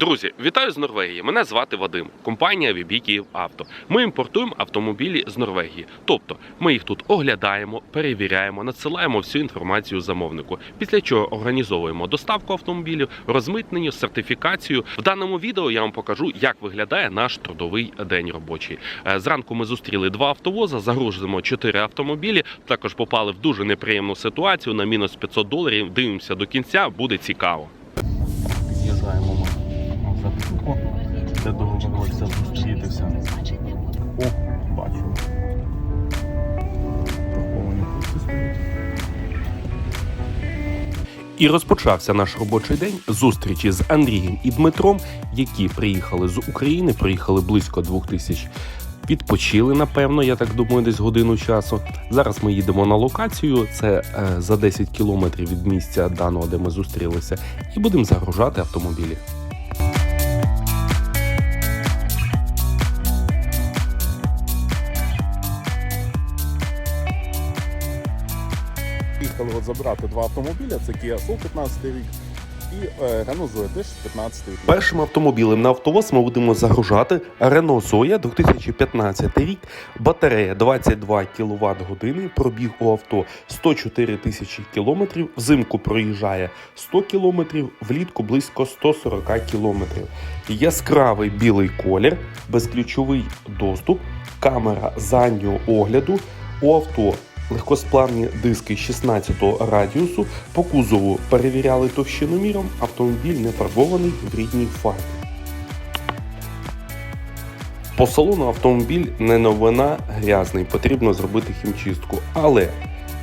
Друзі, вітаю з Норвегії. Мене звати Вадим. Компанія VB Київ Авто. Ми імпортуємо автомобілі з Норвегії. Тобто ми їх тут оглядаємо, перевіряємо, надсилаємо всю інформацію замовнику. Після чого організовуємо доставку автомобілів, розмитнення, сертифікацію. В даному відео я вам покажу, як виглядає наш трудовий день робочий. Е, Зранку ми зустріли два автовоза, загрузимо чотири автомобілі. Також попали в дуже неприємну ситуацію на мінус 500 доларів. Дивимося до кінця, буде цікаво. Під'їжджаємо запитку, де довелося зустрітися. О, бачу. І розпочався наш робочий день зустрічі з Андрієм і Дмитром, які приїхали з України, приїхали близько двох тисяч. Відпочили, напевно, я так думаю, десь годину часу. Зараз ми їдемо на локацію. Це е, за 10 кілометрів від місця даного, де ми зустрілися, і будемо загружати автомобілі. От забрати два автомобіля, це Kia Soul 15 рік і е, Renault Zoe теж 15 рік. Першим автомобілем на автовоз ми будемо загружати Renault Zoe 2015 рік. Батарея 22 кВт години. Пробіг у авто 104 тисячі кілометрів. Взимку проїжджає 100 кілометрів, влітку близько 140 кілометрів. Яскравий білий колір, безключовий доступ, камера заднього огляду. У авто легкосплавні диски 16-го радіусу. По кузову перевіряли товщиноміром. Автомобіль не фарбований в рідній фарбі. По салону автомобіль не новина, грязний, потрібно зробити хімчистку. Але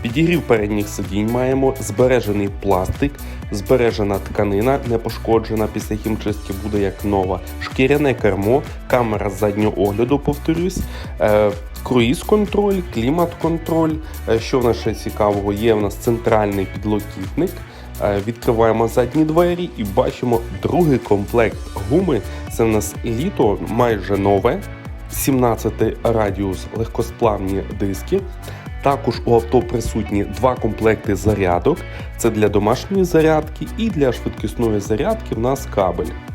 підігрів передніх сидінь маємо, збережений пластик, збережена тканина, не пошкоджена після хімчистки буде як нова. Шкіряне кермо, камера заднього огляду, повторюсь. Е, Круїз-контроль, клімат-контроль. Е, Що в нас ще цікавого? Є в нас центральний підлокітник. Е, Відкриваємо задні двері і бачимо другий комплект гуми. Це в нас літо майже нове, 17 радіус легкосплавні диски. Також у авто присутні два комплекти зарядок. Це для домашньої зарядки і для швидкісної зарядки в нас кабель.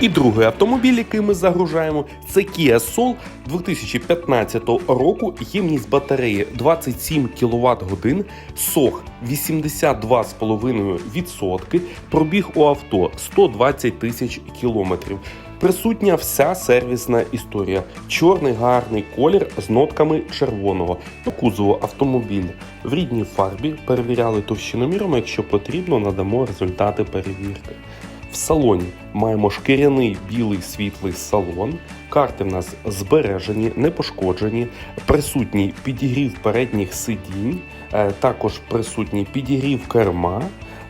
І другий автомобіль, який ми загружаємо, це Kia Soul 2015 року. Ємність батареї 27 кВт годин, сох 82,5%, пробіг у авто 120 тисяч кілометрів. Присутня вся сервісна історія. Чорний гарний колір з нотками червоного. По кузову автомобіль в рідній фарбі перевіряли товщиноміром. Якщо потрібно, надамо результати перевірки. В салоні маємо шкіряний білий світлий салон. Карти в нас збережені, не пошкоджені. Присутній підігрів передніх сидінь, е, також присутній підігрів керма,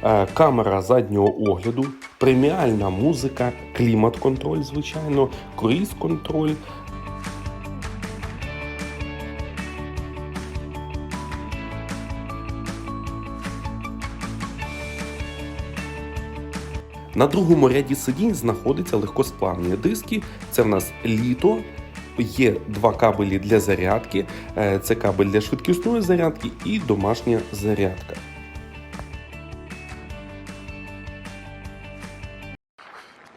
е, камера заднього огляду, преміальна музика, клімат-контроль, звичайно, круїз-контроль. На другому ряді сидінь знаходяться легкосплавні диски. Це в нас літо. Є два кабелі для зарядки. Е, Це кабель для швидкісної зарядки і домашня зарядка.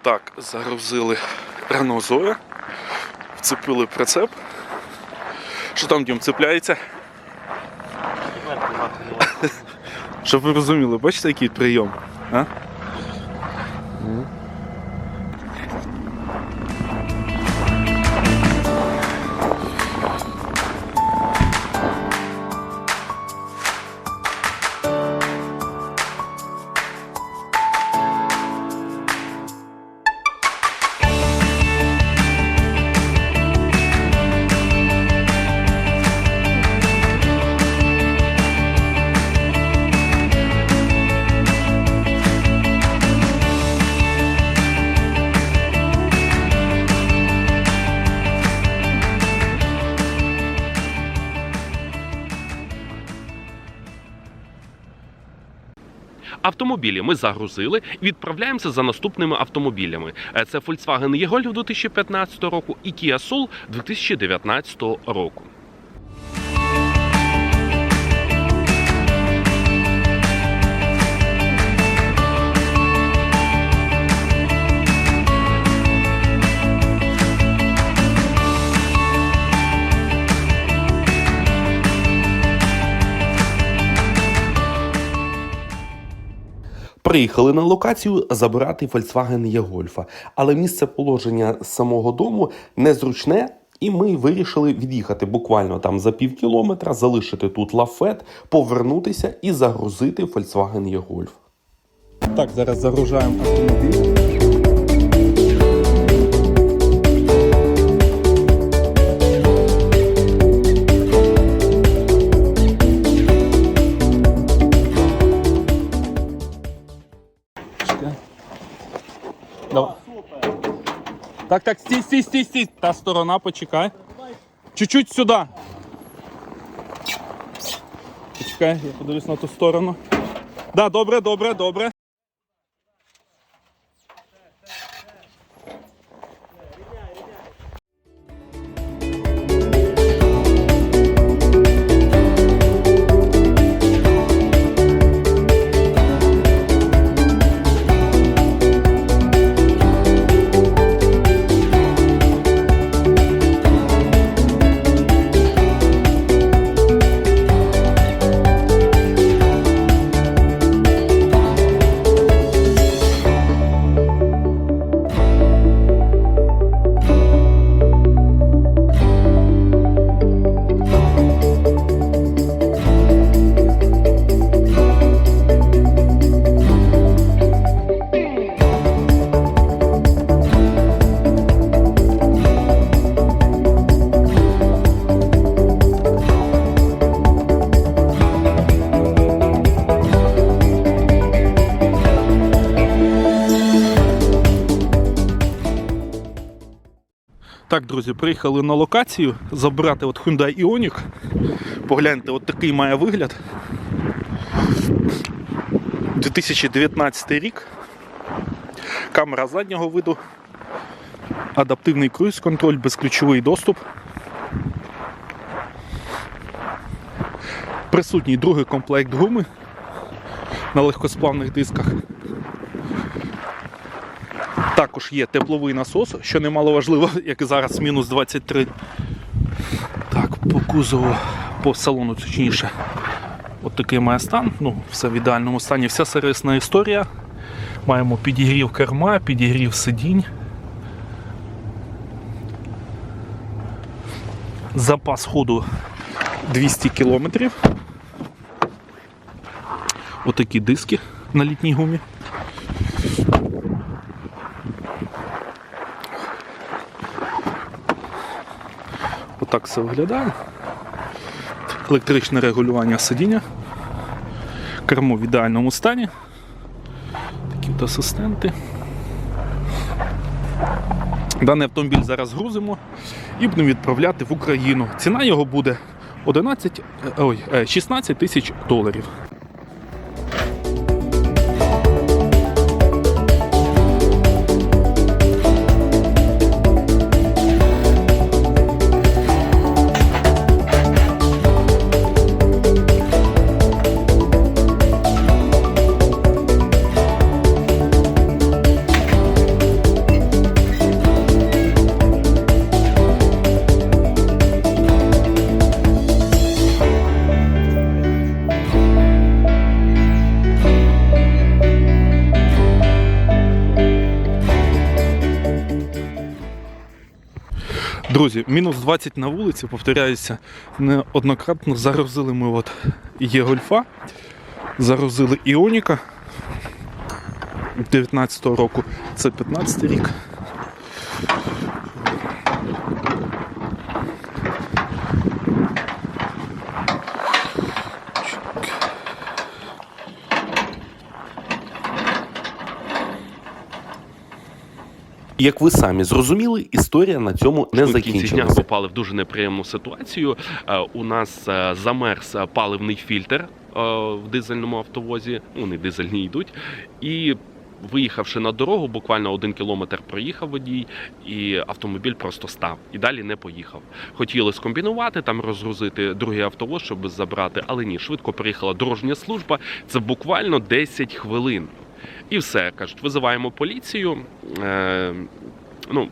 Так, загрузили Renault Zoe, вцепили прицеп. Що там Дім, цепляється? Щоб ви розуміли, бачите, який прийом? А? Автомобілі ми загрузили відправляємося за наступними автомобілями. Е, Це Volkswagen E-Golf 2015 року і Kia Soul 2019 року. Приїхали на локацію забирати Volkswagen E-Golf, але місце положення самого дому незручне. І ми вирішили від'їхати буквально там за пів кілометра, залишити тут лафет, повернутися і загрузити Volkswagen E-Golf. Так, зараз загружаємо автомобіль. Так, так, стій, стій, стій, стій. Та сторона, почекай. Чуть-чуть сюди. Почекай, я подивлюсь на ту сторону. Да, добре, добре, добре. Так, друзі, приїхали на локацію забрати от Hyundai Ioniq. Погляньте, от такий має вигляд. 2019 рік. Камера заднього виду. Адаптивний круїз-контроль, безключовий доступ. Присутній другий комплект гуми на легкосплавних дисках. Також є тепловий насос, що немало важливо, як і зараз мінус 23. Так, по кузову, по салону точніше. От такий має стан. Ну, все в ідеальному стані. Вся сервісна історія. Маємо підігрів керма, підігрів сидінь. Запас ходу 200 км. Отакі диски на літній гумі. Отак все виглядає. Електричне регулювання сидіння. Кермо в ідеальному стані. Такі от асистенти. Даний автомобіль зараз грузимо і будемо відправляти в Україну. Ціна його буде 11, е, ой, е, 16 тисяч доларів. Друзі, мінус 20 на вулиці, повторяюся, неоднократно загрузили ми от є гольфа, загрузили Іоніка 19-го року, це 15 рік. Як ви самі зрозуміли, історія на цьому не Ми закінчилася. попали в дуже неприємну ситуацію. Е, У нас е, замерз е, паливний фільтр в дизельному автовозі. Ну, не дизельні йдуть. І виїхавши на дорогу, буквально один кілометр проїхав водій, і автомобіль просто став і далі не поїхав. Хотіли скомбінувати, там розгрузити другий автовоз, щоб забрати, але ні, швидко приїхала дорожня служба. Це буквально 10 хвилин. І все кажуть, визиваємо поліцію. Е, ну,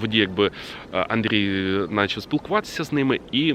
водій, якби е, Андрій почав спілкуватися з ними і.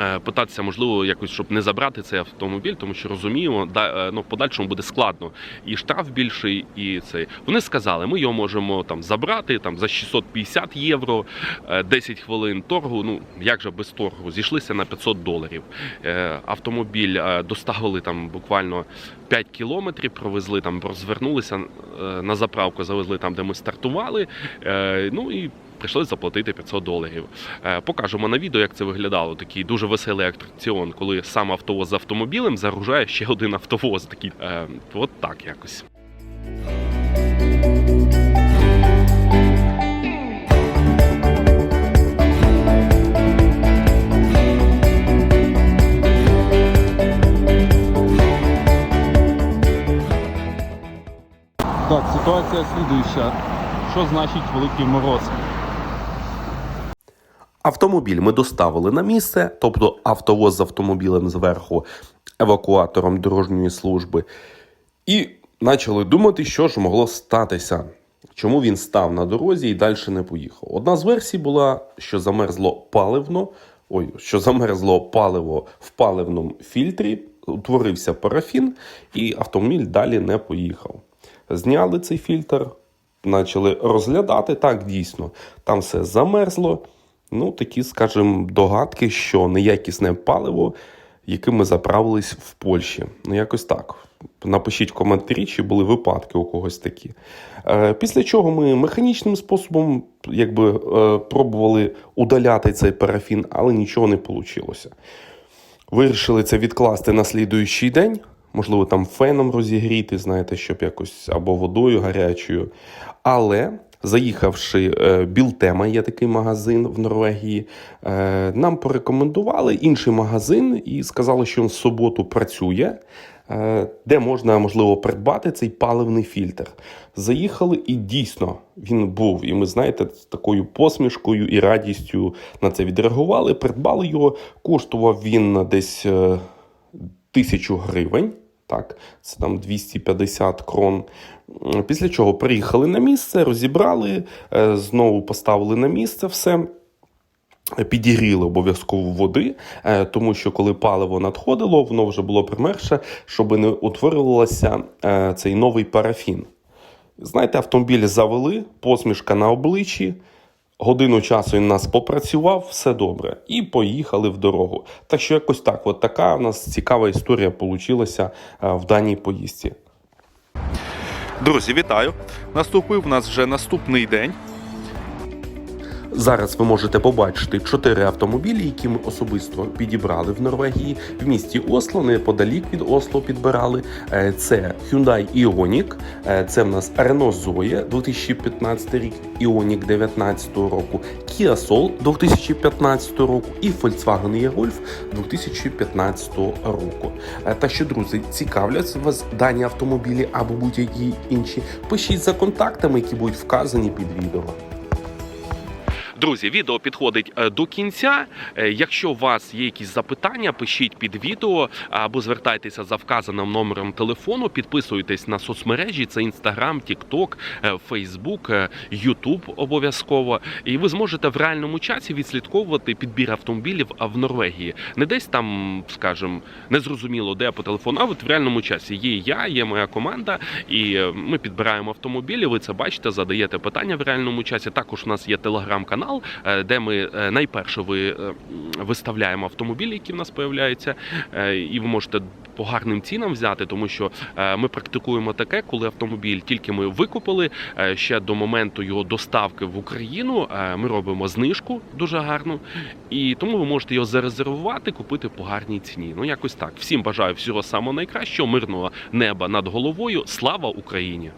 Е, Питатися, можливо, якось, щоб не забрати цей автомобіль, тому що розуміємо, да, е, ну, в подальшому буде складно. І штраф більший, і цей. Вони сказали, ми його можемо там забрати там, за 650 євро, е, 10 хвилин торгу. Ну, як же без торгу? Зійшлися на 500 доларів. Е, Автомобіль е, доставили там буквально 5 кілометрів, провезли там, розвернулися е, на заправку, завезли там, де ми стартували. Е, Ну і прийшлось заплатити 500 доларів. Е, Покажемо на відео, як це виглядало. Такий дуже веселий атракціон, коли сам автовоз з автомобілем загружає ще один автовоз. Такий, е, от так якось. Так, ситуація слідуюча. Що значить великий мороз? Автомобіль ми доставили на місце, тобто автовоз з автомобілем зверху, евакуатором дорожньої служби, і почали думати, що ж могло статися. Чому він став на дорозі і далі не поїхав? Одна з версій була, що замерзло паливно, ой, що замерзло паливо в паливному фільтрі, утворився парафін, і автомобіль далі не поїхав. Зняли цей фільтр, почали розглядати. Так, дійсно, там все замерзло. Ну, такі, скажімо, догадки, що неякісне паливо, яким ми заправились в Польщі. Ну, якось так. Напишіть в коментарі, чи були випадки у когось такі. Е, після чого ми механічним способом якби, е, пробували удаляти цей парафін, але нічого не вийшло. Вирішили це відкласти на слідуючий день. Можливо, там феном розігріти, знаєте, щоб якось або водою гарячою. Але заїхавши е, Білтема, є такий магазин в Норвегії, е, нам порекомендували інший магазин і сказали, що він в суботу працює, е, де можна можливо придбати цей паливний фільтр. Заїхали, і дійсно він був. І ми знаєте, з такою посмішкою і радістю на це відреагували. Придбали його. Коштував він десь тисячу гривень. Так, це там 250 крон. Після чого приїхали на місце, розібрали, е, знову поставили на місце все. Підігріли обов'язково води, е, тому що коли паливо надходило, воно вже було примерше, щоб не утворювався е, цей новий парафін. Знаєте, автомобіль завели, посмішка на обличчі. Годину часу він нас попрацював, все добре, і поїхали в дорогу. Так що якось так, от така у нас цікава історія е, в даній поїздці. Друзі, вітаю! Наступив у нас вже наступний день. Зараз ви можете побачити чотири автомобілі, які ми особисто підібрали в Норвегії. В місті Осло, неподалік від Осло підбирали. Е, Це Hyundai Ioniq, е, це в нас Renault Zoe 2015 рік, Ioniq 2019 року, Kia Soul 2015 року і Volkswagen E-Golf 2015 року. Е, Та що, друзі, цікавлять вас дані автомобілі або будь-які інші? Пишіть за контактами, які будуть вказані під відео. Друзі, відео підходить е, до кінця. Е, Якщо у вас є якісь запитання, пишіть під відео або звертайтеся за вказаним номером телефону, підписуйтесь на соцмережі: це TikTok, е, Facebook, е, обов'язково. І ви зможете в реальному часі відслідковувати підбір автомобілів в Норвегії. Не десь там, скажімо, незрозуміло, де по телефону, а от в реальному часі є я, є моя команда, і е, ми підбираємо автомобілі. Ви це бачите, задаєте питання в реальному часі. Також у нас є телеграм-канал, е, де ми е, найперше ви е, виставляємо автомобілі, які в нас появляються, і ви можете. По гарним цінам взяти, тому що ми практикуємо таке, коли автомобіль тільки ми викупили ще до моменту його доставки в Україну. ми робимо знижку дуже гарну, і тому ви можете його зарезервувати, купити по гарній ціні. Ну якось так. Всім бажаю всього самого найкращого, мирного неба над головою. Слава Україні!